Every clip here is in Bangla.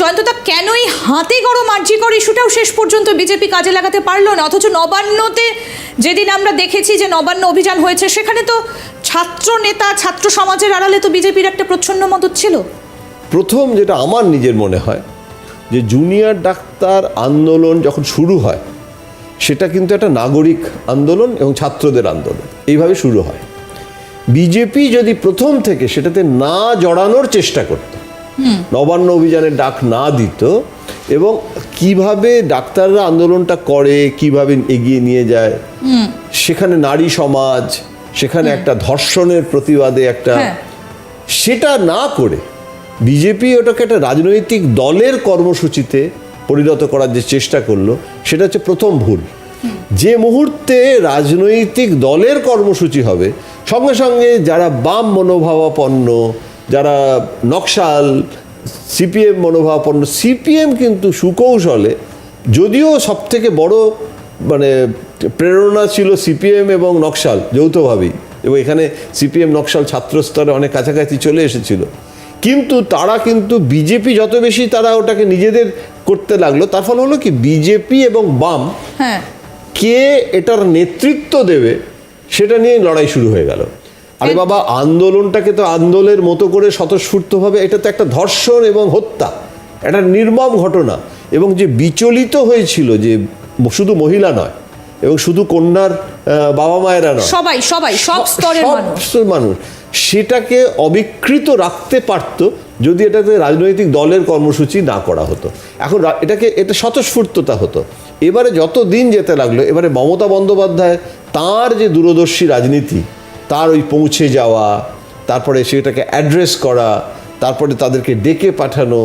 জয়ন্তদা কেন এই হাতে গরম আর্জিকর ইস্যুটাও শেষ পর্যন্ত বিজেপি কাজে লাগাতে পারল না? অথচ নবান্নতে যেদিন আমরা দেখেছি যে নবান্ন অভিযান হয়েছে, সেখানে তো ছাত্র নেতা, ছাত্র সমাজের আড়ালে তো বিজেপির একটা প্রচ্ছন্ন মদত ছিল। প্রথম যেটা আমার নিজের মনে হয়, যে জুনিয়র ডাক্তার আন্দোলন যখন শুরু হয়, সেটা কিন্তু একটা নাগরিক আন্দোলন এবং ছাত্রদের আন্দোলন। এইভাবে শুরু হয়। বিজেপি যদি প্রথম থেকে সেটাতে না জড়ানোর চেষ্টা করত নবান্ন অভিযানের ডাক না দিত এবং কীভাবে ডাক্তাররা আন্দোলনটা করে কীভাবে এগিয়ে নিয়ে যায় সেখানে নারী সমাজ সেখানে একটা ধর্ষণের প্রতিবাদে একটা হ্যাঁ। সেটা না করে বিজেপি ওটাকে একটা রাজনৈতিক দলের কর্মসূচিতে পরিণত করার যে চেষ্টা করল সেটা হচ্ছে প্রথম ভুল। যে মুহূর্তে রাজনৈতিক দলের কর্মসূচি হবে সঙ্গে সঙ্গে যারা বাম মনোভাবাপন্ন যারা নকশাল সিপিএম মনোভাবাপন্ন সিপিএম কিন্তু সুকৌশলে যদিও সব থেকে বড় মানে প্রেরণা ছিল সিপিএম এবং নকশাল যৌথভাবেই। এবং এখানে সিপিএম নকশাল ছাত্র স্তরে অনেক কাছাকাছি চলে এসেছিল। কিন্তু তারা কিন্তু বিজেপি যত বেশি তারা ওটাকে নিজেদের করতে লাগল তার ফলে হলো কি বিজেপি এবং বাম হ্যাঁ। কে এটার নেতৃত্ব দেবে সেটা নিয়ে লড়াই শুরু হয়ে গেল। আরে বাবা আন্দোলনটাকে তো আন্দোলনের মতো করে স্বতঃস্ফূর্তভাবে এটা তো একটা ধর্ষণ এবং হত্যা। একটা নির্মম ঘটনা। এবং যে বিচলিত হয়েছিল যে শুধু মহিলা নয় এবং শুধু কন্যার বাবা মায়েরা নয় সবাই সবাই সব স্তরের মানুষ। মানুষ। সেটাকে অবিকৃত রাখতে পারতো যদি এটাতে রাজনৈতিক দলের কর্মসূচি না করা হতো। এখন এটাকে এটা স্বতঃস্ফূর্ততা হতো। এবারে যত দিন যেতে লাগল এবারে মমতা বন্দ্যোপাধ্যায় তার যে দূরদর্শী রাজনীতি তার ওই পৌঁছে যাওয়া, তারপরে সেটাকে অ্যাড্রেস করা, তারপরে তাদেরকে ডেকে পাঠানো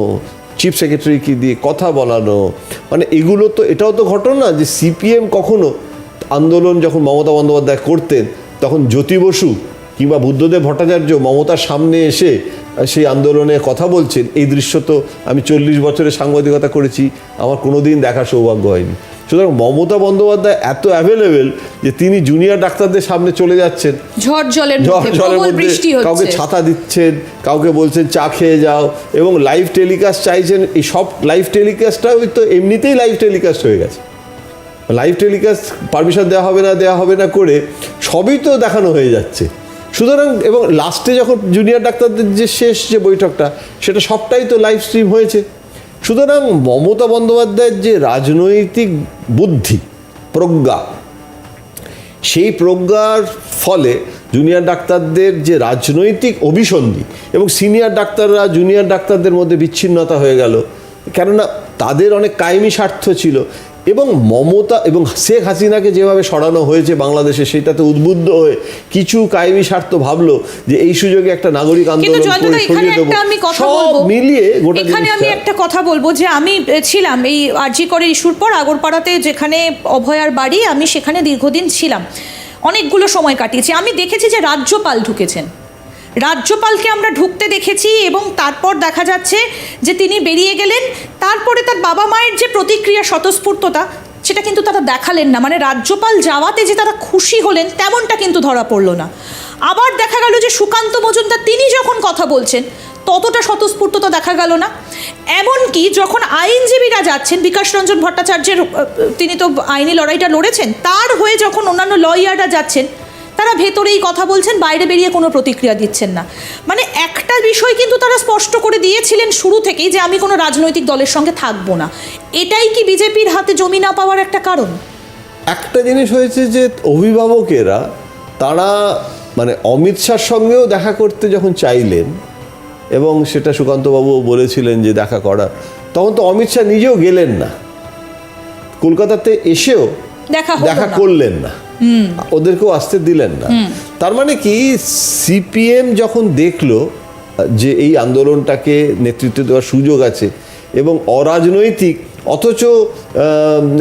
চিফ সেক্রেটারিকে দিয়ে কথা বলানো। মানে এগুলো তো, এটাও তো ঘটনা যে সিপিএম কখনো আন্দোলন যখন মমতা বন্দ্যোপাধ্যায় করতেন, তখন জ্যোতি বসু কিংবা বুদ্ধদেব ভট্টাচার্য মমতার সামনে এসে সেই আন্দোলনে কথা বলছেন। এই দৃশ্য তো আমি চল্লিশ বছরের সাংবাদিকতা করেছি, আমার কোনোদিন দেখার সৌভাগ্য হয়নি। সুতরাং মমতা বন্দ্যোপাধ্যায় এত অ্যাভেলেবেল যে তিনি জুনিয়র ডাক্তারদের সামনে চলে যাচ্ছেন। ঝড় জলের জল মধ্যে জলের মধ্যে কাউকে ছাতা দিচ্ছেন কাউকে বলছেন চা খেয়ে যাও এবং লাইভ টেলিকাস্ট চাইছেন। এই সব লাইভ টেলিকাস্টটা ওই তো এমনিতেই লাইভ টেলিকাস্ট হয়ে গেছে। লাইভ টেলিকাস্ট পারমিশন দেওয়া হবে না দেওয়া হবে না করে সবই তো দেখানো হয়ে যাচ্ছে। সুতরাং এবং লাস্টে যখন জুনিয়র ডাক্তারদের যে শেষ যে বৈঠকটা সেটা সবটাই তো লাইভ স্ট্রিম হয়েছে। সুতরাং মমতা বন্দ্যোপাধ্যায়ের যে রাজনৈতিক বুদ্ধি, প্রজ্ঞা, সেই প্রজ্ঞার ফলে জুনিয়র ডাক্তারদের যে রাজনৈতিক অভিসন্ধি এবং সিনিয়র ডাক্তাররা জুনিয়র ডাক্তারদের মধ্যে বিচ্ছিন্নতা হয়ে গেল। কেননা তাদের অনেক কায়েমি স্বার্থ ছিল। এবং মমতা এবং শেখ হাসিনাকে যেভাবে সরানো হয়েছে বাংলাদেশে সেটাতে উদ্বুদ্ধ হয়ে কিছু কায়েমি স্বার্থ ভাবলো যে এই সুযোগে একটা নাগরিক কিন্তু আন্দোলন করে সরিয়ে দেবো। কথা সব বলব। মিলিয়ে গোটা এখানে আমি একটা কথা বলব যে আমি ছিলাম এই আরজি করে ইস্যুর পর আগরপাড়াতে যেখানে অভয়ার বাড়ি আমি সেখানে দীর্ঘদিন ছিলাম। অনেকগুলো সময় কাটিয়েছি। আমি দেখেছি যে রাজ্যপাল ঢুকেছেন। রাজ্যপালকে আমরা ঢুকতে দেখেছি এবং তারপর দেখা যাচ্ছে যে তিনি বেরিয়ে গেলেন তারপরে তার বাবা মায়ের যে প্রতিক্রিয়া, স্বতঃস্ফূর্ততা, সেটা কিন্তু তারা দেখালেন না। মানে রাজ্যপাল যাওয়াতে যে তারা খুশি হলেন, তেমনটা কিন্তু ধরা পড়ল না। আবার দেখা গেল যে সুকান্ত মজুমদার, তিনি যখন কথা বলছেন, ততটা স্বতঃস্ফূর্ততা দেখা গেল না। এমনকি যখন আইনজীবীরা যাচ্ছেন, বিকাশ রঞ্জন ভট্টাচার্যের তিনি তো আইনি লড়াইটা লড়েছেন, তার হয়ে যখন অন্যান্য লয়াররা যাচ্ছেন তারা ভেতরেই কথা বলছেন বাইরে বেরিয়ে কোনো প্রতিক্রিয়া দিচ্ছেন না। মানে একটা বিষয় কিন্তু তারা স্পষ্ট করে দিয়েছিলেন শুরু থেকেই যে আমি কোনো রাজনৈতিক দলের সঙ্গে থাকব না। এটাই কি বিজেপির হাতে জমি না পাওয়ার একটা কারণ? একটা জিনিস হয়েছে যে অভিভাবকেরা তারা মানে অমিত শাহর সঙ্গেও দেখা করতে যখন চাইলেন এবং সেটা সুকান্তবাবুও বলেছিলেন যে দেখা করা তখন তো অমিত শাহ নিজেও গেলেন না। কলকাতাতে এসেও দেখা দেখা করলেন না। ওদেরকেও আসতে দিলেন না। তার মানে কি সিপিএম যখন দেখল যে এই আন্দোলনটাকে নেতৃত্ব দেওয়ার সুযোগ আছে এবং অরাজনৈতিক অথচ আহ,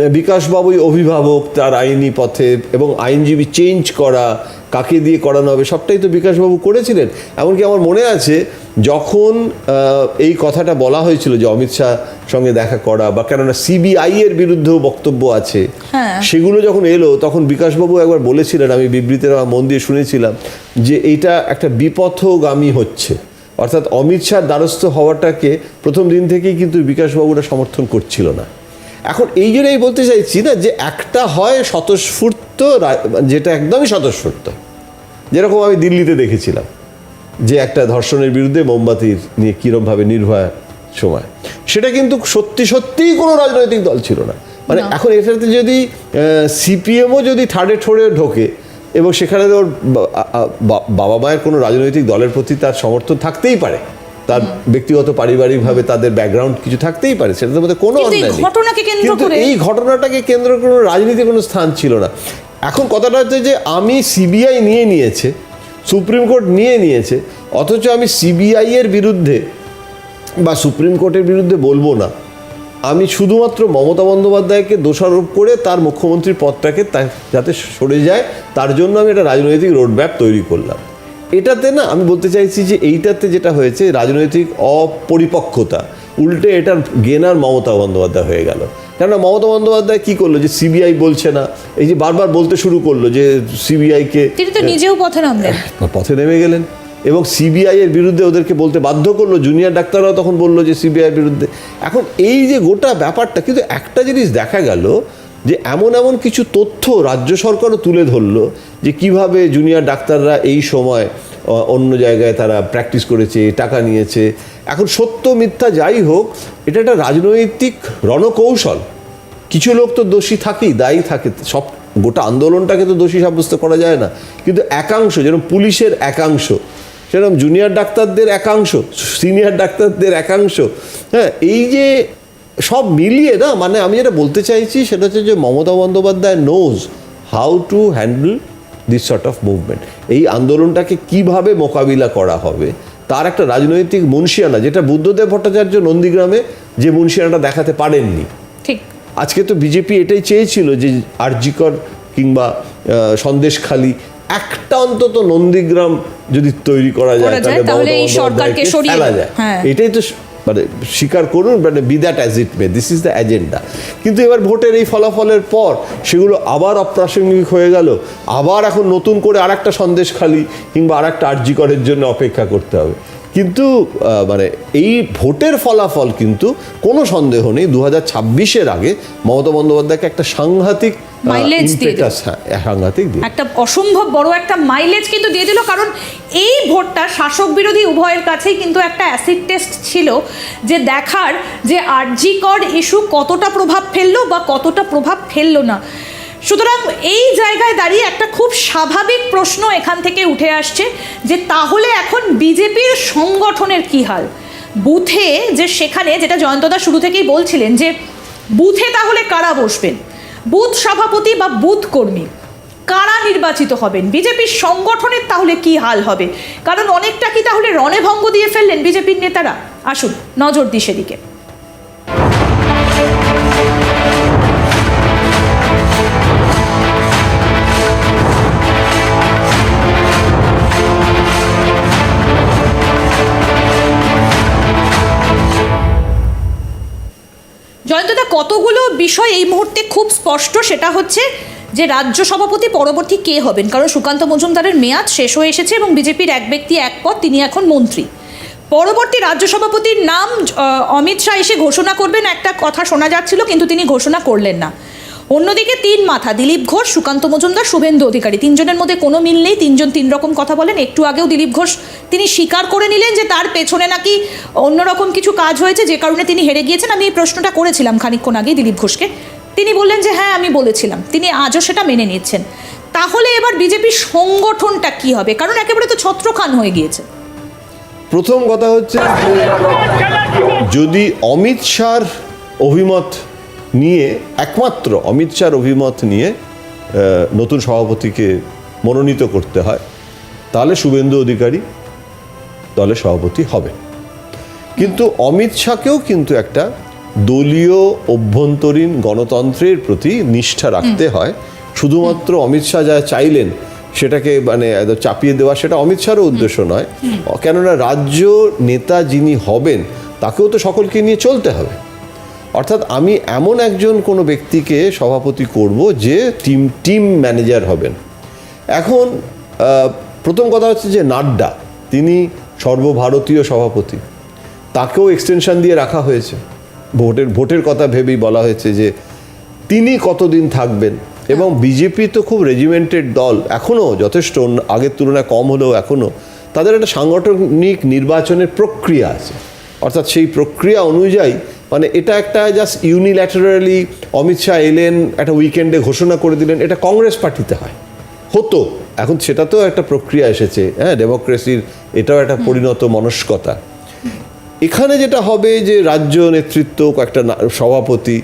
বিকাশবাবুই অভিভাবক তার আইনি পথে এবং আইনজীবী চেঞ্জ করা কাকে দিয়ে করানো হবে সবটাই তো বিকাশবাবু করেছিলেন। এমনকি আমার মনে আছে যখন এই কথাটা বলা হয়েছিল যে অমিত শাহ সঙ্গে দেখা করা বা কেননা সিবিআই এর বিরুদ্ধেও বক্তব্য আছে হ্যাঁ। সেগুলো যখন এলো তখন বিকাশবাবু একবার বলেছিলেন আমি বিবৃতির মন দিয়ে শুনেছিলাম যে এইটা একটা বিপথগামী হচ্ছে। অর্থাৎ অমিত শাহ দ্বারস্থ হওয়াটাকে প্রথম দিন থেকেই কিন্তু বিকাশবাবুরা সমর্থন করছিল না। এখন এই জন্যই বলতে চাইছি না যে একটা হয় স্বতঃস্ফূর্ত যেটা একদমই স্বতঃস্ফূর্ত। যেরকম আমি দিল্লিতে দেখেছিলাম যে একটা ধর্ষণের বিরুদ্ধে মোমবাতির নিয়ে কীরমভাবে নির্ভয়া সময়। সেটা কিন্তু সত্যি সত্যিই কোনো রাজনৈতিক দল ছিল না। মানে। এখন এটাতে যদি সিপিএমও যদি থার্ডে ঠোড়ে ঢোকে এবং সেখানে ওর বাবা মায়ের কোনো রাজনৈতিক দলের প্রতি তার সমর্থন থাকতেই পারে। তার ব্যক্তিগত পারিবারিকভাবে তাদের ব্যাকগ্রাউন্ড কিছু থাকতেই পারে সেটার মধ্যে কোনো অন্যায় নেই। কিন্তু এই ঘটনাটাকে কেন্দ্র করে কোনো রাজনীতির কোনো স্থান ছিল না। এখন কথাটা হচ্ছে যে আমি সিবিআই নিয়ে নিয়েছে সুপ্রিম কোর্ট নিয়ে নিয়েছে, অথচ আমি সিবিআই এর বিরুদ্ধে বা সুপ্রিম কোর্টের বিরুদ্ধে বলব না। আমি শুধুমাত্র মমতা বন্দ্যোপাধ্যায়কে দোষারোপ করে তার মুখ্যমন্ত্রীর পদটাকে যাতে সরে যায়, তার জন্য আমি একটা রাজনৈতিক রোডম্যাপ তৈরি করলাম। এটাতে না আমি বলতে চাইছি যে এইটাতে যেটা হয়েছে, রাজনৈতিক অপরিপক্কতা, উল্টে এটার গেনার মমতা বন্দ্যোপাধ্যায় হয়ে গেল। কেননা মমতা বন্দ্যোপাধ্যায় কি করল যে সিবিআই বলছে না? এই যে বারবার বলতে শুরু করল যে সিবিআইকে তিনি তো নিজেও পথে নামলেন। পথে নেমে গেলেন। এবং সিবিআই এর বিরুদ্ধে ওদেরকে বলতে বাধ্য করল জুনিয়র ডাক্তাররাও তখন বলল যে সিবিআই এর বিরুদ্ধে। এখন এই যে গোটা ব্যাপারটা কিন্তু একটা জিনিস দেখা গেল যে এমন এমন কিছু তথ্য রাজ্য সরকারও তুলে ধরলো যে কীভাবে জুনিয়র ডাক্তাররা এই সময় অন্য জায়গায় তারা প্র্যাকটিস করেছে টাকা নিয়েছে। এখন সত্য মিথ্যা যাই হোক এটা একটা রাজনৈতিক রণকৌশল। কিছু লোক তো দোষী থাকেই, দায়ী থাকে। সব গোটা আন্দোলনটাকে তো দোষী সাব্যস্ত করা যায় না। কিন্তু একাংশ, যেরকম পুলিশের একাংশ, সেরকম জুনিয়র ডাক্তারদের একাংশ সিনিয়র ডাক্তারদের একাংশ হ্যাঁ এই যে সব মিলিয়ে না মানে আমি যেটা বলতে চাইছি সেটা হচ্ছে যে Mamata Bandyopadhyay knows how to handle this sort of movement এই আন্দোলনটাকে কীভাবে মোকাবিলা করা হবে? তার একটা রাজনৈতিক মুন্সিয়ানা যেটা বুদ্ধদেব ভট্টাচার্য নন্দীগ্রামে যে মুন্সিয়ানাটা দেখাতে পারেননি। ঠিক। আজকে তো বিজেপি এটাই চেয়েছিল যে আরজিকর কিংবা সন্দেশখালি একটা অন্তত নন্দীগ্রাম যদি তৈরি করা যায় তাহলে ফেলা যায়। হ্যাঁ। এটাই তো মানে স্বীকার করুন মানে be that as it may this is the agenda কিন্তু এবার ভোটের এই ফলাফলের পর সেগুলো আবার অপ্রাসঙ্গিক হয়ে গেল। আবার এখন নতুন করে আর একটা সন্দেশখালি কিংবা আর একটা আরজিকরের জন্য অপেক্ষা করতে হবে। কিন্তু মানে এই ভোটের ফলাফল কিন্তু কোনো সন্দেহ নেই। দু হাজার ছাব্বিশের আগে মমতা বন্দ্যোপাধ্যায়কে একটা সাংঘাতিক Mileage দিয়ে হ্যাঁ, সাংঘাতিক একটা অসম্ভব বড় একটা মাইলেজ কিন্তু দিয়ে দিল কারণ এই ভোটটা শাসক বিরোধী উভয়ের কাছেই কিন্তু একটা অ্যাসিড টেস্ট ছিল যে দেখার যে আরজিকর ইস্যু কতটা প্রভাব ফেলল বা কতটা প্রভাব ফেলল না। সুতরাং এই জায়গায় দাঁড়িয়ে একটা খুব স্বাভাবিক প্রশ্ন এখান থেকে উঠে আসছে যে তাহলে এখন বিজেপির সংগঠনের কি হাল? বুথে যে সেখানে যেটা জয়ন্তদা শুরু থেকেই বলছিলেন যে বুথে তাহলে কারা বসবেন? বুথ সভাপতি বা বুথ কর্মী? কারা নির্বাচিত হবেন? বিজেপির সংগঠনের তাহলে কি হাল হবে? কারণ অনেকটা কি তাহলে রণেভঙ্গ দিয়ে ফেললেন বিজেপির নেতারা? আসুন, নজর দিই সেদিকে। জয়ন্তদা, কতগুলো বিষয় এই মুহূর্তে খুব স্পষ্ট সেটা হচ্ছে যে রাজ্য সভাপতি পরবর্তী কে হবেন? কারণ সুকান্ত মজুমদারের মেয়াদ শেষ হয়ে এসেছে এবং বিজেপির এক ব্যক্তি, এক পদ, তিনি এখন মন্ত্রী। পরবর্তী রাজ্য সভাপতির নাম অমিত শাহ এসে ঘোষণা করবেন। একটা কথা শোনা যাচ্ছিল, কিন্তু তিনি ঘোষণা করলেন না। অন্যদিকে তিন মাথা, দিলীপ ঘোষ, সুকান্ত মজুমদার, শুভেন্দু অধিকারী। তিনজনের মধ্যে কোনো মিল নেই, তিনজন তিন রকম কথা বলেন। একটু আগেও দিলীপ ঘোষ, তিনি স্বীকার করে নিলেন যে তার পেছনে নাকি অন্যরকম কিছু কাজ হয়েছে, যে কারণে তিনি হেরে গিয়েছেন। আমি এই প্রশ্নটা করেছিলাম খানিকক্ষণ আগেই দিলীপ ঘোষকে। তিনি বললেন যে হ্যাঁ আমি বলেছিলাম। তিনি আজও সেটা মেনে নিচ্ছেন। তাহলে এবার বিজেপির সংগঠনটা কি হবে? কারণ একেবারে তো ছত্রখান হয়ে গিয়েছে। প্রথম কথা হচ্ছে, যদি অমিত শাহর অভিমত নিয়ে একমাত্র অমিত শাহর অভিমত নিয়ে নতুন সভাপতিকে মনোনীত করতে হয়। তাহলে শুভেন্দু অধিকারী দলের সভাপতি হবে কিন্তু অমিত শাহকেও কিন্তু একটা দলীয় অভ্যন্তরীণ গণতন্ত্রের প্রতি নিষ্ঠা রাখতে হয়। শুধুমাত্র অমিত শাহ যা চাইলেন সেটাকে মানে চাপিয়ে দেওয়া সেটা অমিত শাহরও উদ্দেশ্য নয়। কেননা রাজ্য নেতা যিনি হবেন তাকেও তো সকলকে নিয়ে চলতে হবে। অর্থাৎ আমি এমন একজন কোনো ব্যক্তিকে সভাপতি করব যে টিম টিম ম্যানেজার হবেন। এখন প্রথম কথা হচ্ছে যে নাড্ডা, তিনি সর্বভারতীয় সভাপতি। তাকেও এক্সটেনশন দিয়ে রাখা হয়েছে। ভোটের ভোটের কথা ভেবেই বলা হয়েছে যে তিনি কতদিন থাকবেন এবং বিজেপি তো খুব রেজিমেন্টেড দল এখনও যথেষ্ট, আগের তুলনায় কম হলেও এখনও তাদের একটা সাংগঠনিক নির্বাচনের প্রক্রিয়া আছে। অর্থাৎ সেই প্রক্রিয়া অনুযায়ী মানে এটা একটা জাস্ট ইউনিল্যাটারালি অমিত শাহ এলেন একটা উইকেন্ডে ঘোষণা করে দিলেন এটা কংগ্রেস পার্টিতে হয়। হতো। এখন সেটা তো একটা প্রক্রিয়া এসেছে হ্যাঁ ডেমোক্রেসির এটাও একটা পরিণত মনস্কতা। এখানে যেটা হবে যে রাজ্য নেতৃত্ব কয়েকটা সভাপতি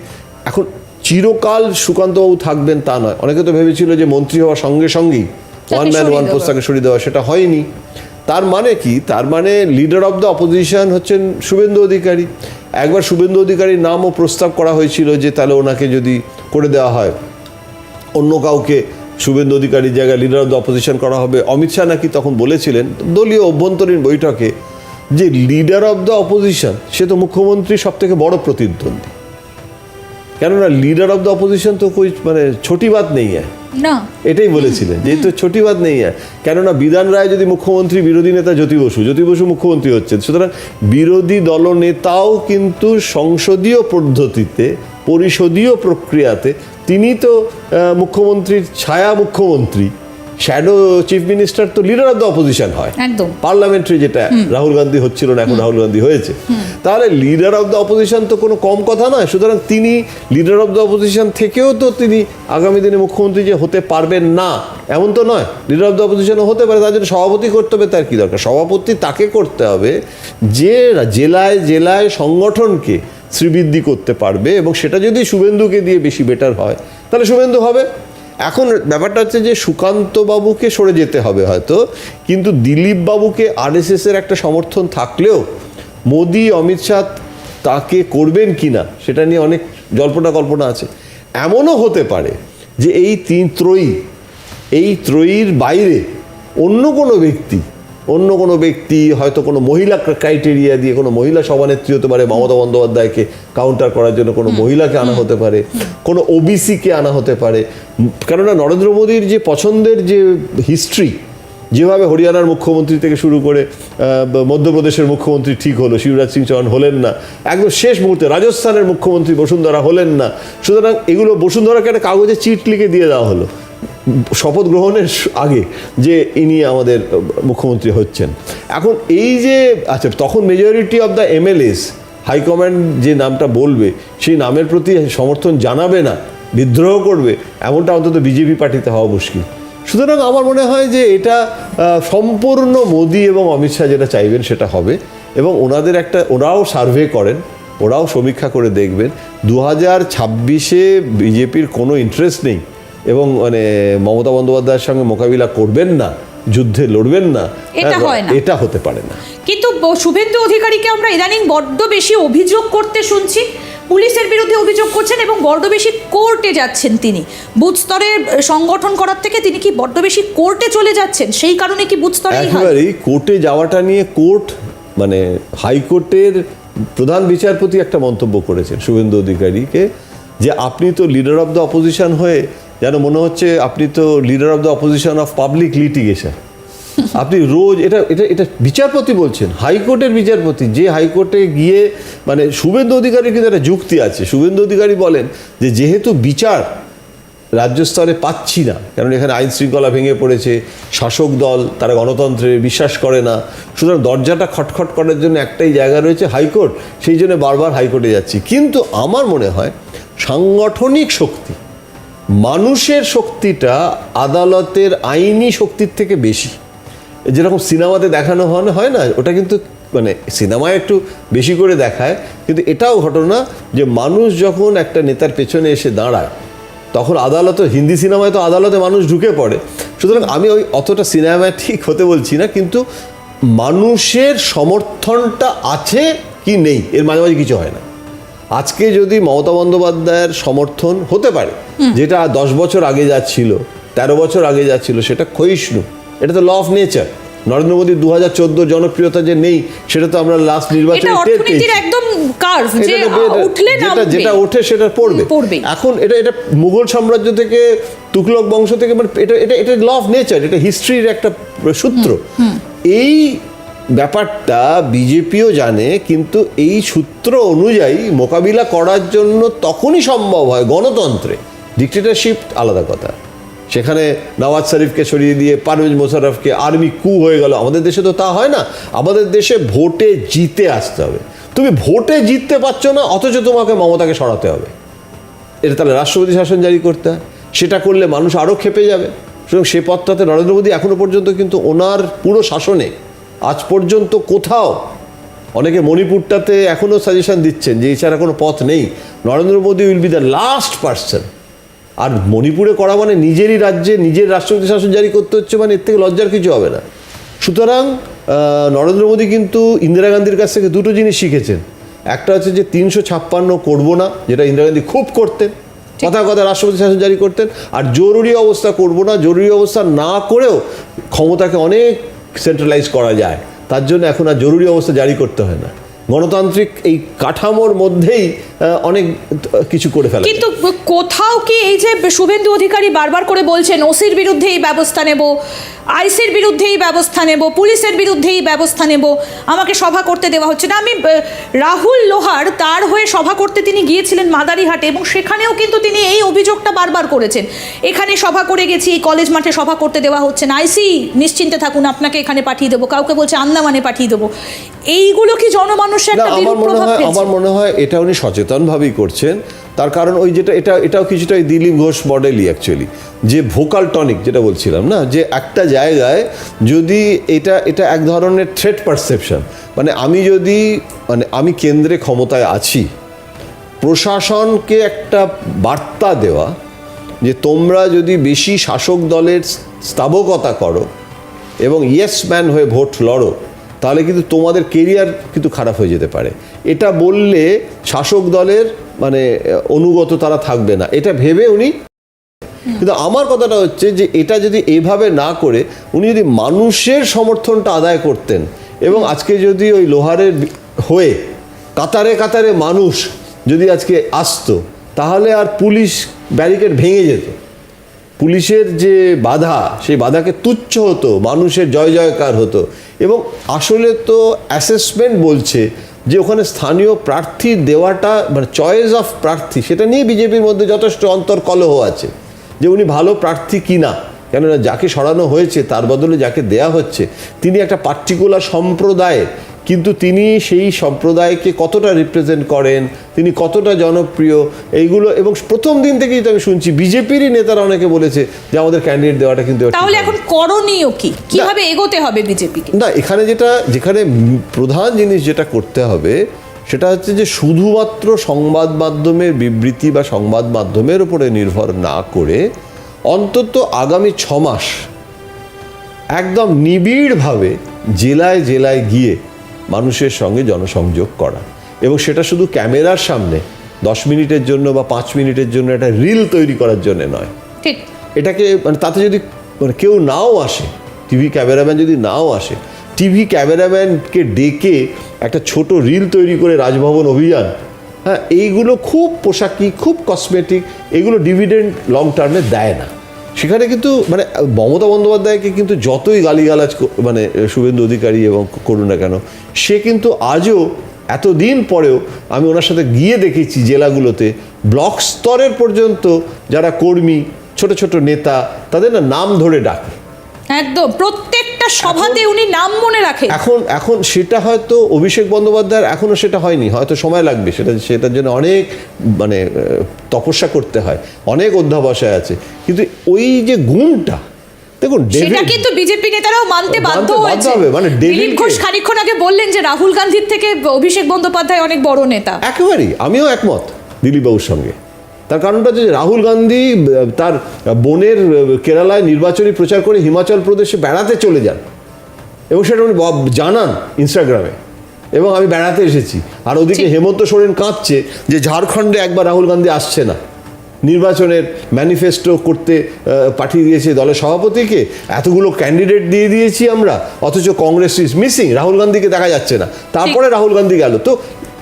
এখন চিরকাল সুকান্তবাবু থাকবেন তা নয়। অনেকে তো ভেবেছিল যে মন্ত্রী হওয়ার সঙ্গে সঙ্গেই ওয়ান ম্যান ওয়ান। পোস্ট তাকে সরিয়ে দেওয়া সেটা হয়নি। তার মানে কি? তার মানে লিডার অফ দ্য অপোজিশন হচ্ছেন শুভেন্দু অধিকারী। একবার শুভেন্দু অধিকারীর নামও প্রস্তাব করা হয়েছিল যে তাহলে ওনাকে যদি করে দেওয়া হয়। অন্য কাউকে শুভেন্দু অধিকারীর জায়গায় লিডার অফ দ্য অপোজিশন করা হবে। অমিত শাহ নাকি তখন বলেছিলেন, দলীয় অভ্যন্তরীণ বৈঠকে যে লিডার অফ দ্য অপোজিশন সে তো মুখ্যমন্ত্রী সব থেকে বড় প্রতিদ্বন্দ্বী। কেননা লিডার অফ দ্য অপোজিশন তো কই মানে ছোটি বাদ নেই হ্যাঁ না। এটাই বলেছিলেন, যেহেতু ছোটি বাদ নেই কেননা বিধান রায় যদি মুখ্যমন্ত্রী, বিরোধী নেতা জ্যোতি বসু জ্যোতি বসু মুখ্যমন্ত্রী হচ্ছেন, সুতরাং বিরোধী দলনেতাও কিন্তু সংসদীয় পদ্ধতিতে, পরিষদীয় প্রক্রিয়াতে, তিনি তো মুখ্যমন্ত্রীর ছায়া মুখ্যমন্ত্রী। শ্যাডো চিফ মিনিস্টার তো লিডার অফ দ্য অপোজিশন হয়। একদম। পার্লামেন্টারি যেটা রাহুল গান্ধী হচ্ছিল না এখন রাহুল গান্ধী হয়েছে। তাহলে লিডার অফ দ্য অপোজিশন তো কোনো কম কথা নয় সুতরাং তিনি লিডার অফ দ্য অপোজিশন থেকেও তো তিনি আগামী দিনে মুখ্যমন্ত্রী যে হতে পারবেন না এমন তো নয়। লিডার অফ দ্য অপোজিশনও হতে পারে তার জন্য সভাপতি করতে হবে তার কী দরকার? সভাপতি তাকে করতে হবে যে জেলায় জেলায় সংগঠনকে শ্রীবৃদ্ধি করতে পারবে এবং সেটা যদি শুভেন্দুকে দিয়ে বেশি বেটার হয় তাহলে শুভেন্দু হবে। এখন ব্যাপারটা হচ্ছে যে সুকান্তবাবুকে সরে যেতে হবে হয়তো, কিন্তু দিলীপবাবুকে আরএসএসের একটা সমর্থন থাকলেও মোদি, অমিত শাহ তাকে করবেন কি না সেটা নিয়ে অনেক জল্পনা কল্পনা আছে। এমনও হতে পারে যে এই তিন ত্রয়ী, এই ত্রয়ীর বাইরে অন্য কোনো ব্যক্তি অন্য কোনো ব্যক্তি হয়তো কোনো মহিলা ক্রাইটেরিয়া দিয়ে কোনো মহিলা সভানেত্রী হতে পারে মমতা বন্দ্যোপাধ্যায়কে কাউন্টার করার জন্য কোনো মহিলাকে আনা হতে পারে কোনো ওবিসিকে আনা হতে পারে। কেননা নরেন্দ্র মোদীর যে পছন্দের যে হিস্ট্রি যেভাবে হরিয়ানার মুখ্যমন্ত্রী থেকে শুরু করে মধ্যপ্রদেশের মুখ্যমন্ত্রী ঠিক হলো শিবরাজ সিং চৌহান হলেন না একদম শেষ মুহূর্তে রাজস্থানের মুখ্যমন্ত্রী বসুন্ধরা হলেন না। সুতরাং এগুলো বসুন্ধরাকে একটা কাগজে চিট লিখে দিয়ে দেওয়া হলো। শপথ গ্রহণের আগে যে ইনি আমাদের মুখ্যমন্ত্রী হচ্ছেন। এখন এই যে আচ্ছা তখন majority of the MLAs high command যে নামটা বলবে, সেই নামের প্রতি সমর্থন জানাবে না, বিদ্রোহ করবে, এমনটা অন্তত বিজেপি পার্টিতে হওয়া মুশকিল। সুতরাং আমার মনে হয় যে এটা সম্পূর্ণ মোদি এবং অমিত শাহ যেটা চাইবেন সেটা হবে এবং ওনাদের একটা, ওরাও সার্ভে করেন, ওরাও সমীক্ষা করে দেখবেন। দু হাজার ছাব্বিশে বিজেপির কোনো ইন্টারেস্ট নেই। এবং মানে মমতা বন্দ্যোপাধ্যায়ের সঙ্গে মোকাবিলা করবেন না যুদ্ধে লড়বেন না এটা হ্যাঁ, হয় না। এটা হতে পারে না। কিন্তু শুভেন্দু অধিকারীকে আমরা ইদানিং বড্ড বেশি অভিযোগ করতে শুনছি। পুলিশের বিরুদ্ধে অভিযোগ করছেন এবং বড্ড বেশি কোর্টে যাচ্ছেন তিনি। বুথ স্তরে সংগঠন করার থেকে তিনি কি বড্ড বেশি কোর্টে চলে যাচ্ছেন? সেই কারণে কি বুথ স্তরে এই একেবারেই কোর্টে যাওয়াটা নিয়ে কোর্ট মানে হাইকোর্টের প্রধান বিচারপতি একটা মন্তব্য করেছেন শুভেন্দু অধিকারীকে যে আপনি তো লিডার অফ দ্য অপোজিশন হয়ে যেন মনে হচ্ছে আপনি তো leader of the opposition of public litigation আপনি রোজ, এটা এটা এটা বিচারপতি বলছেন, হাইকোর্টের বিচারপতি, যে হাইকোর্টে গিয়ে মানে শুভেন্দু অধিকারীর কিন্তু একটা যুক্তি আছে। শুভেন্দু অধিকারী বলেন যে যেহেতু বিচার রাজ্য স্তরে পাচ্ছি না, কারণ এখানে আইন শৃঙ্খলা ভেঙে পড়েছে, শাসক দল, তারা গণতন্ত্রে বিশ্বাস করে না, সুতরাং দরজাটা খটখট করার জন্য একটাই জায়গা রয়েছে হাইকোর্ট, সেই জন্য বারবার হাইকোর্টে যাচ্ছি। কিন্তু আমার মনে হয় সাংগঠনিক শক্তি মানুষের শক্তিটা আদালতের আইনি শক্তির থেকে বেশি। যেরকম সিনেমাতে দেখানো হয় না- হয় না, ওটা কিন্তু মানে সিনেমায় একটু বেশি করে দেখায়, কিন্তু এটাও ঘটনা যে মানুষ যখন একটা নেতার পেছনে এসে দাঁড়ায়, তখন আদালতে, হিন্দি সিনেমায় তো আদালতে মানুষ ঢুকে পড়ে। সুতরাং আমি ওই অতটা সিনেমাটিক হতে বলছি না, কিন্তু মানুষের সমর্থনটা আছে কি নেই, এর মাঝামাঝি কিছু হয় না। আজকে যদি মমতা বন্দ্যোপাধ্যায়ের সমর্থন হতে পারে যেটা দশ বছর আগে যাচ্ছিল তেরো বছর আগে যাচ্ছিল সেটা ক্ষয়িষ্ণু এটা তো ল অফ নেচার নরেন্দ্র মোদীর দু হাজার জনপ্রিয়তা যে নেই সেটা তো আমরা লাস্ট নির্বাচনে টের পেয়েছি। যেটা ওঠে সেটা পড়বে। এখন এটা এটা মুঘল সাম্রাজ্য থেকে তুগলক বংশ থেকে মানে এটা এটা এটা ল অফ নেচার এটা হিস্ট্রির একটা সূত্র। এই ব্যাপারটা বিজেপিও জানে, কিন্তু এই সূত্র অনুযায়ী মোকাবিলা করার জন্য তখনই সম্ভব হয় গণতন্ত্রে। ডিক্টেটারশিপ আলাদা কথা। সেখানে নওয়াজ শরীফকে সরিয়ে দিয়ে পারভেজ মোশাররফকে আর্মি কু হয়ে গেল। আমাদের দেশে তো তা হয় না। আমাদের দেশে ভোটে জিতে আসতে হবে। তুমি ভোটে জিততে পারছ না, অথচ তোমাকে মমতাকে সরাতে হবে। এটা তাহলে রাষ্ট্রপতি শাসন জারি করতে হয়। সেটা করলে মানুষ আরও খেপে যাবে। সুতরাং সে পথটাতে নরেন্দ্র মোদী এখনও পর্যন্ত কিন্তু ওনার পুরো শাসনে আজ পর্যন্ত কোথাও অনেকে মণিপুরটাতে এখনও সাজেশন দিচ্ছেন যে এছাড়া কোনো পথ নেই। Narendra Modi will be the last person আর মণিপুরে করা মানে নিজেরই রাজ্যে নিজের রাষ্ট্রপতি শাসন জারি করতে হচ্ছে মানে এর থেকে লজ্জার কিছু হবে না। সুতরাং নরেন্দ্র মোদী কিন্তু ইন্দিরা গান্ধীর কাছ থেকে দুটো জিনিস শিখেছেন। একটা হচ্ছে যে তিনশো ছাপ্পান্ন করব না যেটা ইন্দিরা গান্ধী খুব করতেন কথা কথা রাষ্ট্রপতি শাসন জারি করতেন। আর জরুরি অবস্থা করব না জরুরি অবস্থা না করেও ক্ষমতাকে অনেক সেন্ট্রালাইজ করা যায়। তার জন্য এখন আর জরুরি অবস্থা জারি করতে হয় না। গণতান্ত্রিক এই কাঠামোর মধ্যেই অনেক কিছু করে ফেলা কিন্তু কোথাও কি এই যে শুভেন্দু অধিকারী বারবার করে বলছেন ওসির বিরুদ্ধে এই ব্যবস্থা নেব আইসির বিরুদ্ধে এই ব্যবস্থা নেব পুলিশের বিরুদ্ধে এই ব্যবস্থা নেব আমাকে সভা করতে দেওয়া হচ্ছে না। আমি রাহুল লোহার তার হয়ে সভা করতে তিনি গিয়েছিলেন মাদারিহাটে এবং সেখানেও কিন্তু তিনি এই অভিযোগটা বারবার করেছেন। এখানে সভা করে গেছি এই কলেজ মাঠে সভা করতে দেওয়া হচ্ছে না। আইসি নিশ্চিন্তে থাকুন আপনাকে এখানে পাঠিয়ে দেবো কাউকে বলছে আন্দামানে পাঠিয়ে দেবো। এইগুলো কি জনমানুষের না একটা আমার বিরূপ মনে প্রভাব হয় ফেলছে। আমার মনে হয় এটা উনি সচেতনভাবেই করছেন। তার কারণ ওই যেটা এটা এটাও কিছুটা দিলীপ ঘোষ মডেলই অ্যাকচুয়ালি যে ভোকাল টনিক যেটা বলছিলাম না যে একটা জায়গায় যদি এটা এটা এক ধরনের থ্রেট পারসেপশন মানে আমি যদি মানে আমি কেন্দ্রে ক্ষমতায় আছি প্রশাসনকে একটা বার্তা দেওয়া যে তোমরা যদি বেশি শাসক দলের স্থাবকতা করো এবং ইয়েস ম্যান হয়ে ভোট লড়ো তাহলে কিন্তু তোমাদের কেরিয়ার কিন্তু খারাপ হয়ে যেতে পারে। এটা বললে শাসক দলের মানে অনুগত তারা থাকবে না। এটা ভেবে উনি কিন্তু আমার কথাটা হচ্ছে যে, এটা যদি এইভাবে না করে, উনি যদি মানুষের সমর্থনটা আদায় করতেন এবং আজকে যদি ওই লোহারের হয়ে কাতারে কাতারে মানুষ যদি আজকে আসতো, তাহলে আর পুলিশ ব্যারিকেড ভেঙে যেত। পুলিশের যে বাধা, সেই বাধাকে তুচ্ছ হতো, মানুষের জয় জয়কার হতো। এবং আসলে তো অ্যাসেসমেন্ট বলছে যে ওখানে স্থানীয় প্রার্থী দেওয়াটা মানে চয়েস অফ প্রার্থী, সেটা নিয়ে বিজেপির মধ্যে যথেষ্ট অন্তর্কলহ আছে। যে উনি ভালো প্রার্থী কিনা, কেননা যাকে সরানো হয়েছে, তার বদলে যাকে দেয়া হচ্ছে, তিনি একটা পার্টিকুলার সম্প্রদায়ের কিন্তু তিনি সেই সম্প্রদায়কে কতটা রিপ্রেজেন্ট করেন তিনি কতটা জনপ্রিয় এইগুলো এবং প্রথম দিন থেকেই তো আমি শুনছি বিজেপিরই নেতারা অনেকে বলেছে যে আমাদের ক্যান্ডিডেট দেওয়াটা কিন্তু তাহলে এখন করণীয় কি? কীভাবে এগোতে হবে বিজেপিকে? না এখানে যেটা যেখানে প্রধান জিনিস যেটা করতে হবে সেটা হচ্ছে যে শুধুমাত্র সংবাদ মাধ্যমের বিবৃতি বা সংবাদ মাধ্যমের উপরে নির্ভর না করে অন্তত আগামী ছ মাস একদম নিবিড়ভাবে জেলায় জেলায় গিয়ে মানুষের সঙ্গে জনসংযোগ করা। এবং সেটা শুধু ক্যামেরার সামনে দশ মিনিটের জন্য বা পাঁচ মিনিটের জন্য একটা রিল তৈরি করার জন্য নয়। ঠিক। এটাকে মানে তাতে যদি মানে কেউ নাও আসে টিভি ক্যামেরাম্যান যদি নাও আসে টিভি ক্যামেরাম্যানকে ডেকে একটা ছোট রিল তৈরি করে রাজভবন অভিযান হ্যাঁ এইগুলো খুব পোশাকি খুব কসমেটিক এগুলো ডিভিডেন্ড লং টার্মে দেয় না। সেখানে কিন্তু মানে মমতা বন্দ্যোপাধ্যায়কে কিন্তু যতই গালিগালাজ মানে শুভেন্দু অধিকারী এবং করুন না কেন, সে কিন্তু আজও এতদিন পরেও আমি ওনার সাথে গিয়ে দেখেছি জেলাগুলোতে, ব্লক স্তরের পর্যন্ত যারা কর্মী, ছোট ছোট নেতা, তাদের না নাম ধরে ডাকে। একদম, প্রত্যেকটা সভাতে উনি নাম মনে রাখেন এখন এখন সেটা হয়তো অভিষেক বন্দ্যোপাধ্যায়ের এখনও সেটা হয়নি হয়তো সময় লাগবে। সেটা সেটার জন্য অনেক মানে তপস্যা করতে হয় অনেক অধ্যাবসায় আছে। কিন্তু ওই যে গুণটা দেখুন সেটা কিন্তু বিজেপি নেতারাও মানতে বাধ্য হয়েছে। মানে দিলীপ ঘোষ খানিকক্ষণ আগে বললেন যে রাহুল গান্ধীর থেকে অভিষেক বন্দ্যোপাধ্যায় অনেক বড় নেতা। একেবারেই আমিও একমত দিলীপবাবুর সঙ্গে। তার কারণটা হচ্ছে যে রাহুল গান্ধী তার বোনের কেরালায় নির্বাচনী প্রচার করে হিমাচল প্রদেশে বেড়াতে চলে যান। এবং সেটা উনি বব- জানান ইনস্টাগ্রামে। এবং আমি বেড়াতে এসেছি। আর ওদিকে হেমন্ত সোরেন কাঁদছে যে ঝাড়খণ্ডে একবার রাহুল গান্ধী আসছে না। নির্বাচনের ম্যানিফেস্টো করতে পাঠিয়ে দিয়েছে দলের সভাপতিকে। এতগুলো ক্যান্ডিডেট দিয়ে দিয়েছি আমরা। অথচ কংগ্রেস ইজ মিসিং। রাহুল গান্ধীকে দেখা যাচ্ছে না। তারপরে রাহুল গান্ধী গেল। তো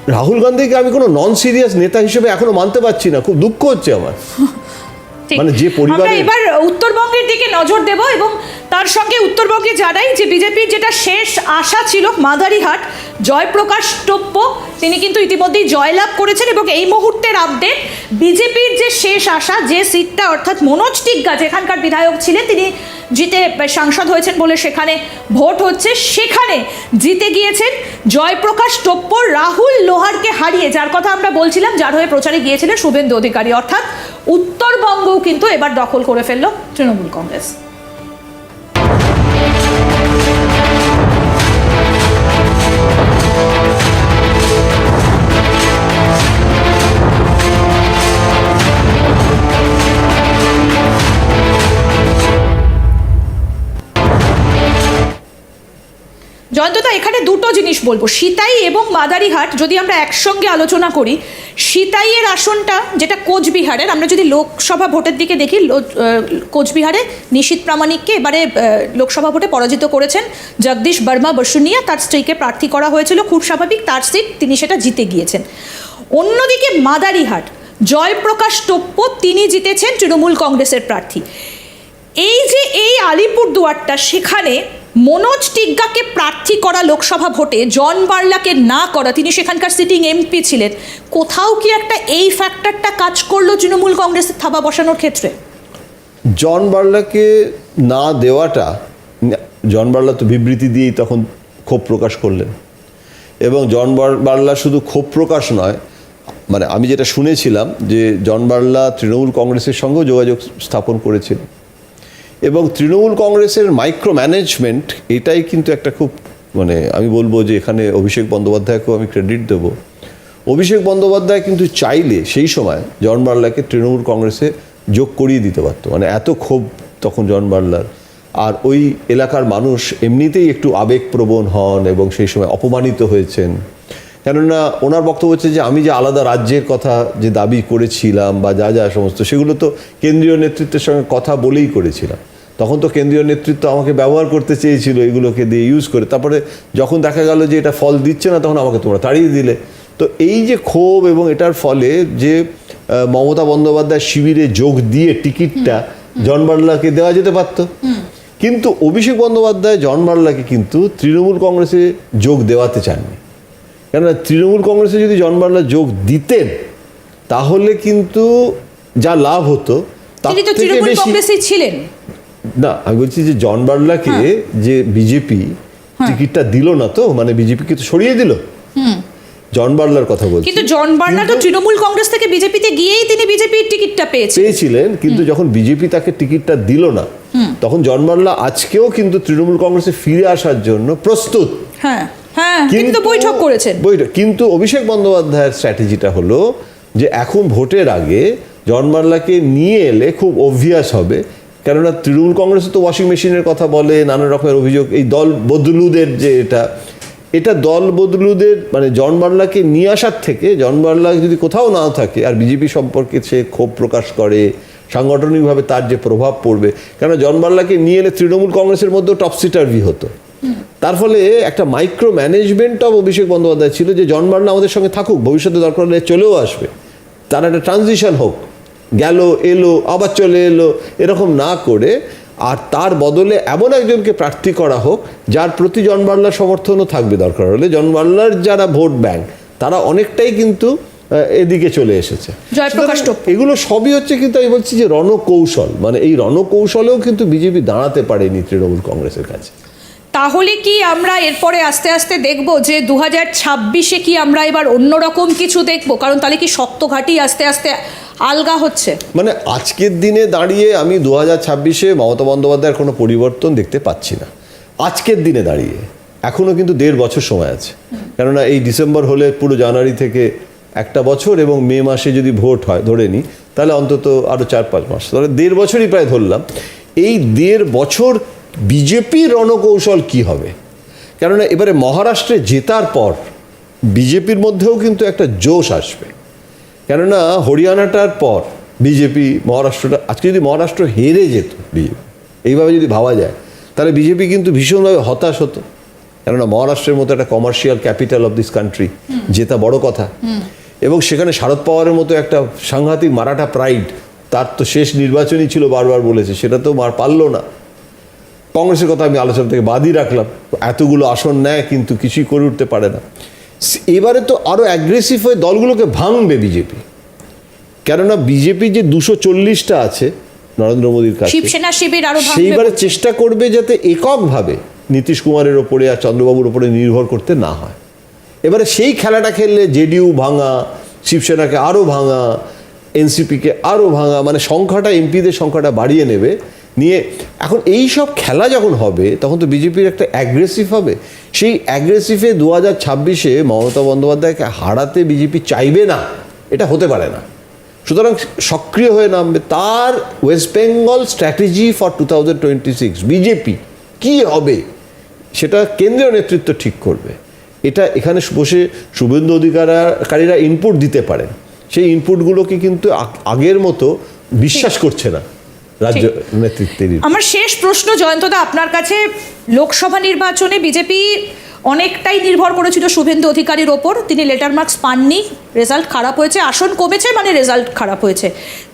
রাহুল গান্ধীকে আমি কোনো নন সিরিয়াস নেতা হিসেবে এখনও মানতে পারছি না। খুব দুঃখ হচ্ছে আমার। মানে যে পরিবার এবার উত্তরবঙ্গের দিকে নজর দেব এবং তার সঙ্গে উত্তরবঙ্গে জানাই যে বিজেপির যেটা শেষ আশা ছিল মাদারিহাট, জয়প্রকাশ টোপ্প, তিনি কিন্তু ইতিমধ্যেই জয়লাভ করেছেন এবং এই মুহূর্তের আপডেট বিজেপির যে শেষ আশা, যে সিটটা অর্থাৎ মনোজ টিগ্গা, যেখানকার বিধায়ক ছিলেন, তিনি জিতে সাংসদ হয়েছেন বলে সেখানে ভোট হচ্ছে। সেখানে জিতে গিয়েছেন জয়প্রকাশ টোপ্পর রাহুল লোহারকে হারিয়ে, যার কথা আমরা বলছিলাম, যার হয়ে প্রচারে গিয়েছিলেন শুভেন্দু অধিকারী। অর্থাৎ উত্তরবঙ্গও কিন্তু এবার দখল করে ফেলল তৃণমূল কংগ্রেস। জয়ন্তদা, এখানে দুটো জিনিস বলব। সিতাই এবং মাদারিহাট, যদি আমরা একসঙ্গে আলোচনা করি, সিতাইয়ের আসনটা, যেটা কোচবিহারের, আমরা যদি লোকসভা ভোটের দিকে দেখি কোচবিহারে নিশীত প্রামাণিককে এবারে লোকসভা ভোটে পরাজিত করেছেন জগদীশ বর্মা বসুনিয়া। তার স্ত্রীকে প্রার্থী করা হয়েছিল, খুব স্বাভাবিক, তার সিট তিনি সেটা জিতে গিয়েছেন। অন্যদিকে মাদারিহাট, জয়প্রকাশ টোপ্প, তিনি জিতেছেন তৃণমূল কংগ্রেসের প্রার্থী। এই যে এই আলিপুরদুয়ারটা, সেখানে মনোজ টিগ্গাকে প্রার্থী করা লোকসভা ভোটে জন বার্লাকে না করা, তিনি সেখানকার সিটিং এমপি ছিলেন। কোথাও কি একটা এই ফ্যাক্টরটা কাজ করল তৃণমূল কংগ্রেসের থাবা বসানোর ক্ষেত্রে? জন বার্লাকে না দেওয়াটা, জন বার্লা তো বিবৃতি দিয়েই তখন ক্ষোভ প্রকাশ করলেন। এবং জন বার- বার্লা শুধু ক্ষোভ প্রকাশ নয় মানে আমি যেটা শুনেছিলাম যে জন বার্লা তৃণমূল কংগ্রেসের সঙ্গেও যোগাযোগ স্থাপন করেছিল এবং তৃণমূল কংগ্রেসের মাইক্রো ম্যানেজমেন্ট এটাই কিন্তু একটা খুব মানে আমি বলব যে এখানে অভিষেক বন্দ্যোপাধ্যায়কেও আমি ক্রেডিট দেবো। অভিষেক বন্দ্যোপাধ্যায় কিন্তু চাইলে সেই সময় জন বার্লাকে তৃণমূল কংগ্রেসে যোগ করিয়ে দিতে পারতো। মানে এত ক্ষোভ তখন জন বার্লার। আর ওই এলাকার মানুষ এমনিতেই একটু আবেগপ্রবণ হন এবং সেই সময় অপমানিত হয়েছেন। কেননা ওনার বক্তব্য হচ্ছে যে আমি যে আলাদা রাজ্যের কথা যে দাবি করেছিলাম বা যা যা সমস্ত সেগুলো তো কেন্দ্রীয় নেতৃত্বের সঙ্গে কথা বলেই করেছিলাম। তখন তো কেন্দ্রীয় নেতৃত্ব আমাকে ব্যবহার করতে চেয়েছিল এগুলোকে দিয়ে ইউজ করে। তারপরে যখন দেখা গেল যে এটা ফল দিচ্ছে না তখন আমাকে তোমরা তাড়িয়ে দিলে। তো এই যে ক্ষোভ এবং এটার ফলে যে মমতা বন্দ্যোপাধ্যায় শিবিরে যোগ দিয়ে টিকিটটা জন বার্লাকে দেওয়া যেতে পারতো। কিন্তু অভিষেক বন্দ্যোপাধ্যায় জন বার্লাকে কিন্তু তৃণমূল কংগ্রেসে যোগ দেওয়াতে চাননি। কেননা তৃণমূল কংগ্রেসে যদি জন বার্লা যোগ দিতেন তাহলে কিন্তু যা লাভ হতো তার থেকে বেশি ছিলেন। না আমি বলছি যে জন বার্লাকে যে বিজেপি টিকিটটা দিল না তো মানে বিজেপিকে তো সরিয়ে দিল। জন বার্লার কথা বলছি। কিন্তু জন বার্লা তো তৃণমূল কংগ্রেস থেকে বিজেপিতে গিয়েই তিনি বিজেপির টিকিটটা পেয়েছেন পেয়েছিলেন কিন্তু যখন বিজেপি তাকে টিকিটটা দিল না তখন জন বার্লা আজকেও কিন্তু তৃণমূল কংগ্রেসে ফিরে আসার জন্য প্রস্তুত। হ্যাঁ। হ্যাঁ তিনি তো বৈঠক করেছেন। বৈঠক কিন্তু অভিষেক বন্দ্যোপাধ্যায়ের স্ট্র্যাটেজিটা হলো যে এখন ভোটের আগে জন বার্লাকে নিয়ে এলে খুব অবভিয়াস হবে। কেননা তৃণমূল কংগ্রেসে তো ওয়াশিং মেশিনের কথা বলে নানা রকমের অভিযোগ এই দল বদলুদের যে এটা এটা দল বদলুদের মানে জন বার্লাকে নিয়ে আসার থেকে জন বার্লা যদি কোথাও না থাকে আর বিজেপি সম্পর্কে সে ক্ষোভ প্রকাশ করে সাংগঠনিকভাবে তার যে প্রভাব পড়বে কেন জন বার্লাকে নিয়ে এলে তৃণমূল কংগ্রেসের মধ্যেও টপসিটারভি হতো। তার ফলে একটা micro management of Abhishek Bandyopadhyay ছিল যে জন বার্লা আমাদের সঙ্গে থাকুক ভবিষ্যতে দরকার হলে চলেও আসবে। তার একটা ট্রানজিশন হোক গেল এলো আবার চলে এলো এরকম না করে আর তার বদলে এমন একজনকে প্রার্থী করা হোক যার প্রতি জন বার্লার সমর্থনও থাকবে দরকার হলে। জন বার্লার যারা ভোট ব্যাংক তারা অনেকটাই কিন্তু এদিকে চলে এসেছে। এগুলো সবই হচ্ছে কিন্তু আমি বলছি যে রণকৌশল মানে এই রণকৌশলেও কিন্তু বিজেপি দাঁড়াতে পারেনি তৃণমূল কংগ্রেসের কাছে। তাহলে কি আমরা এরপরে আস্তে আস্তে দেখব যে দু হাজার ছাব্বিশে কি আমরা এবার অন্যরকম কিছু দেখব? কারণ তাহলে কি শক্ত ঘাটি আস্তে আস্তে আলগা হচ্ছে? মানে আজকের দিনে দাঁড়িয়ে আমি দু হাজার ছাব্বিশে মমতা বন্দ্যোপাধ্যায়ের কোনো পরিবর্তন দেখতে পাচ্ছি না। আজকের দিনে দাঁড়িয়ে। এখনও কিন্তু দেড় বছর সময় আছে। কেননা এই ডিসেম্বর হলে পুরো জানুয়ারি থেকে একটা বছর এবং মে মাসে যদি ভোট হয়, ধরে নিই, তাহলে অন্তত আরও চার পাঁচ মাস। তাহলে দেড় বছরই প্রায় ধরলাম। এই দেড় বছর বিজেপি রণকৌশল কি হবে? কেননা এবারে মহারাষ্ট্রে জেতার পর বিজেপির মধ্যেও কিন্তু একটা জোশ আসবে। কেননা হরিয়ানাটার পর বিজেপি মহারাষ্ট্রটা আজকে যদি মহারাষ্ট্র হেরে যেত বিজেপি এইভাবে যদি ভাবা যায় তাহলে বিজেপি কিন্তু ভীষণভাবে হতাশ হতো। কেননা মহারাষ্ট্রের মতো একটা commercial capital of this country জেতা বড় কথা। এবং সেখানে শারদ পাওয়ারের মতো একটা সাংঘাতিক মারাঠা প্রাইড তার তো শেষ নির্বাচনই ছিল বারবার বলেছে সেটা তো মার পারল না। কংগ্রেসের কথা আমি আলোচনা থেকে বাদই রাখলাম। এতগুলো আসন নেয় কিন্তু কিছুই করে উঠতে পারে না। এবারে তো আরও অ্যাগ্রেসিভ হয়ে দলগুলোকে ভাঙবে বিজেপি। কেননা বিজেপি যে দুশো চল্লিশটা আছে নরেন্দ্র মোদীর কাছে শিবসেনা শিবির আরও সেইবারে চেষ্টা করবে যাতে এককভাবে নীতিশ কুমারের ওপরে আর চন্দ্রবাবুর ওপরে নির্ভর করতে না হয়। এবারে সেই খেলাটা খেললে জেডিইউ ভাঙা শিবসেনাকে আরও ভাঙা এনসিপিকে আরও ভাঙা মানে সংখ্যাটা এমপিদের সংখ্যাটা বাড়িয়ে নেবে। নিয়ে এখন এই সব খেলা যখন হবে, তখন তো বিজেপির একটা অ্যাগ্রেসিভ হবে। সেই অ্যাগ্রেসিভে দু হাজার ছাব্বিশে মমতা বন্দ্যোপাধ্যায়কে হারাতে বিজেপি চাইবে না, এটা হতে পারে না। সুতরাং সক্রিয় হয়ে নামবে তার West Bengal strategy for two thousand twenty six BJP কী হবে, সেটা কেন্দ্রীয় নেতৃত্ব ঠিক করবে। এটা এখানে বসে শুভেন্দু অধিকারীরা ইনপুট দিতে পারেন। সেই ইনপুটগুলোকে কিন্তু আগের মতো বিশ্বাস করছে না। রাজ্য নেতৃত্বের আমার শেষ প্রশ্ন জয়ন্তদা আপনার কাছে লোকসভা নির্বাচনে বিজেপি অনেকটাই নির্ভর করেছিল শুভেন্দু অধিকারীর ওপর। তিনি লেটার মার্কস পাননি রেজাল্ট খারাপ হয়েছে আসন কমেছে মানে রেজাল্ট খারাপ হয়েছে।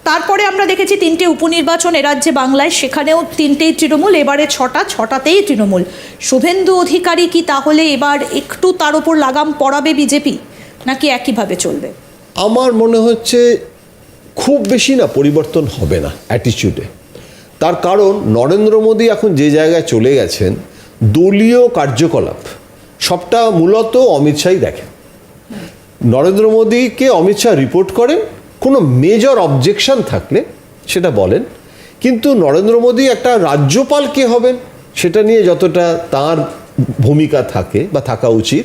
তারপরে আমরা দেখেছি তিনটে উপনির্বাচন এ রাজ্যে বাংলায় সেখানেও তিনটেই তৃণমূল এবারে ছটা ছটাতেই তৃণমূল। শুভেন্দু অধিকারী কি তাহলে এবার একটু তার ওপর লাগাম পড়াবে বিজেপি নাকি একইভাবে চলবে? আমার মনে হচ্ছে খুব বেশি না পরিবর্তন হবে না অ্যাটিচিউডে তার কারণ নরেন্দ্র মোদী এখন যে জায়গায় চলে গেছেন, দলীয় কার্যকলাপ, সবটা মূলত অমিত শাহই দেখেন। নরেন্দ্র মোদীকে অমিত শাহ রিপোর্ট করেন, কোনো মেজর অবজেকশন থাকলে সেটা বলেন। কিন্তু নরেন্দ্র মোদী একটা রাজ্যপাল কে হবেন, সেটা নিয়ে যতটা তার ভূমিকা থাকে বা থাকা উচিত,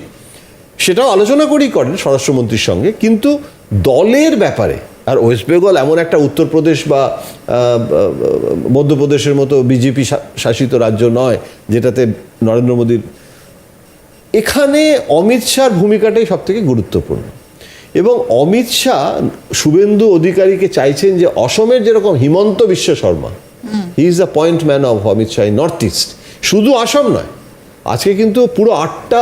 সেটাও আলোচনা করেই করেন স্বরাষ্ট্রমন্ত্রীর সঙ্গে। কিন্তু দলের ব্যাপারে আর ওয়েস্ট বেঙ্গল এমন একটা উত্তরপ্রদেশ বা মধ্যপ্রদেশের মতো বিজেপি শাসিত রাজ্য নয়, যেটাতে নরেন্দ্র মোদীর। এখানে অমিত শাহর ভূমিকাটাই সব থেকে গুরুত্বপূর্ণ। এবং অমিত শাহ শুভেন্দু অধিকারীকে চাইছেন যে অসমের যেরকম Himanta Biswa Sarma he is the point man of Amit Shah North East শুধু আসাম নয়, আজকে কিন্তু পুরো আটটা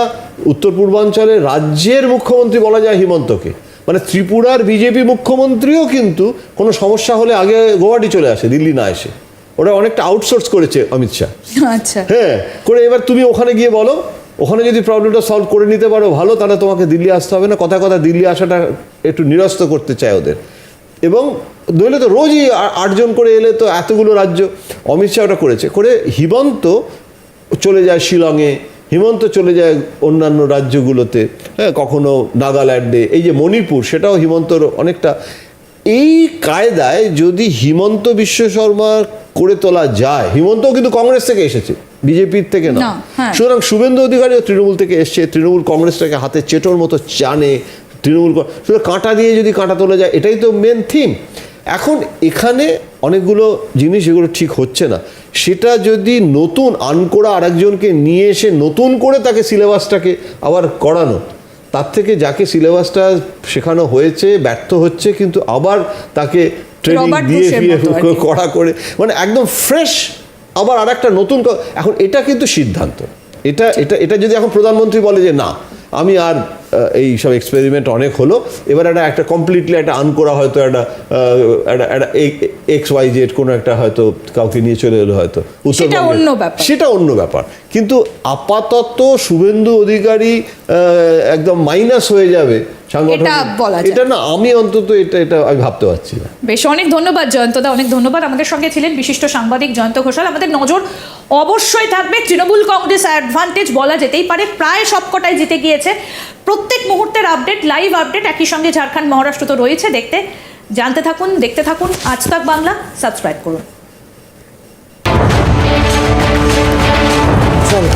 উত্তর পূর্বাঞ্চলের রাজ্যের মুখ্যমন্ত্রী বলা যায় হিমন্তকে। মানে ত্রিপুরার বিজেপি মুখ্যমন্ত্রীও কিন্তু কোনো সমস্যা হলে আগে গুয়াহাটি চলে আসে দিল্লি না এসে। ওরা অনেকটা আউটসোর্স করেছে অমিত শাহ। আচ্ছা। হ্যাঁ করে এবার তুমি ওখানে গিয়ে বলো ওখানে যদি প্রবলেমটা সলভ করে নিতে পারো ভালো তাহলে তোমাকে দিল্লি আসতে হবে না কথা কথা দিল্লি আসাটা একটু নিরস্ত করতে চায় ওদের। এবং নইলে তো রোজই আটজন করে এলে তো এতগুলো রাজ্য। অমিত শাহ ওটা করেছে। করে হিমন্ত চলে যায় শিলংয়ে হিমন্ত চলে যায় অন্যান্য রাজ্যগুলোতে হ্যাঁ কখনো নাগাল্যান্ডে এই যে মণিপুর সেটাও হিমন্তর অনেকটা। এই কায়দায় যদি হিমন্ত বিশ্ব শর্মা করে তোলা যায় হিমন্ত কিন্তু কংগ্রেস থেকে এসেছে বিজেপির থেকে না। হ্যাঁ। সুতরাং শুভেন্দু অধিকারীও তৃণমূল থেকে এসছে তৃণমূল কংগ্রেসটাকে হাতে চেটোর মতো চানে তৃণমূল শুধু কাঁটা দিয়ে যদি কাঁটা তোলা যায় এটাই তো মেন থিম এখন এখানে অনেকগুলো জিনিস এগুলো ঠিক হচ্ছে না। সেটা যদি নতুন আনকোড়া আরেকজনকে নিয়ে এসে নতুন করে তাকে সিলেবাসটাকে আবার করানো তার থেকে যাকে সিলেবাসটা শেখানো হয়েছে ব্যর্থ হচ্ছে কিন্তু আবার তাকে ট্রেনিং দিয়ে দিয়ে মতো আর কি। কড়া করে মানে একদম ফ্রেশ আবার আর একটা নতুন এখন এটা কিন্তু সিদ্ধান্ত এটা এটা এটা যদি এখন প্রধানমন্ত্রী বলে যে না আমি আর এই সব এক্সপেরিমেন্ট অনেক হলো এবার একটা একটা কমপ্লিটলি একটা আন করা হয়তো একটা একটা এক্স ওয়াই জেড কোনো একটা হয়তো কাউকে নিয়ে চলে এলো হয়তো উত্তরবঙ্গে। অন্য ব্যাপার। সেটা অন্য ব্যাপার কিন্তু আপাতত শুভেন্দু অধিকারী একদম মাইনাস হয়ে যাবে এটা বলা এটা না আমি অন্তত এটা এটা আমি ভাবতে পারছি না। বেশ অনেক ধন্যবাদ জয়ন্তদা অনেক ধন্যবাদ। আমাদের সঙ্গে ছিলেন বিশিষ্ট সাংবাদিক জয়ন্ত ঘোষাল। আমাদের নজর অবশ্যই থাকবে তৃণমূল কংগ্রেস অ্যাডভান্টেজ বলা যেতেই পারে। প্রায় সবকটাই জিতে গিয়েছে। প্রত্যেক মুহূর্তের আপডেট লাইভ আপডেট একই সঙ্গে ঝাড়খণ্ড মহারাষ্ট্র তো রয়েছে দেখতে। জানতে থাকুন দেখতে থাকুন। আজ তাক বাংলা সাবস্ক্রাইব করুন। চলো।